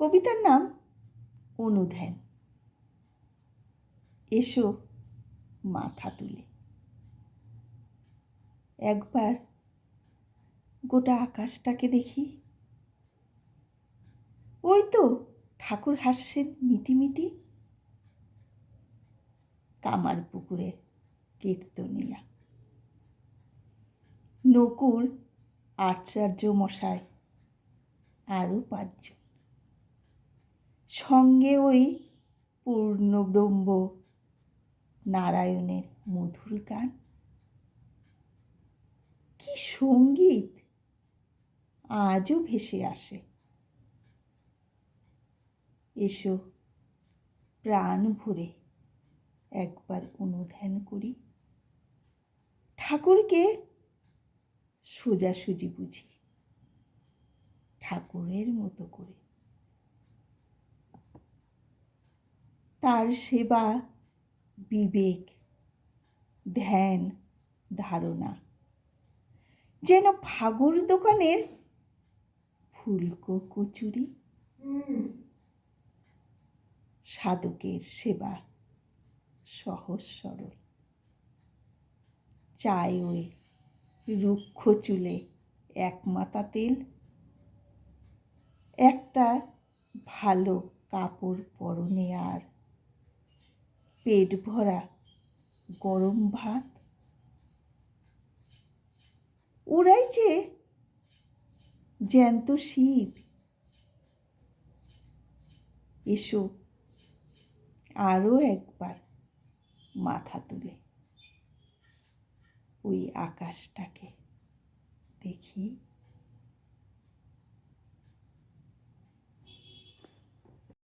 কবিতার নাম অনুধ্যান এসো মাথা তুলে। একবার গোটা আকাশটাকে দেখি। ওই তো ঠাকুর হাসছেন মিটিমিটি কামার পুকুরে কীর্তনিয়া নকুর আচার্য মশাই আরও পাঁচজন। সঙ্গে ওই পূর্ণব্রহ্ম নারায়ণের মধুর গান। কি সংগীত! আজও ভেসে আসে। এসো, প্রাণ ভরে একবার অনুধ্যান করি। ঠাকুরকে সোজাসুজি বুঝি। ঠাকুরের মতো করে। তার সেবা, বিবেক, ধ্যান, ধারণা। যেন ফাগুর দোকানের ফুলকো কচুরি। সাধকের সেবা সহজ সরল। চাই ওই রুক্ষ চুলে এক মাথা তেল, একটা ভালো কাপড় পরনে আর পেট ভরা গরম ভাত? ওরাই যে জ্যান্ত শিব। এসো আরও একবার মাথা তুলে ওই আকাশটাকে দেখি।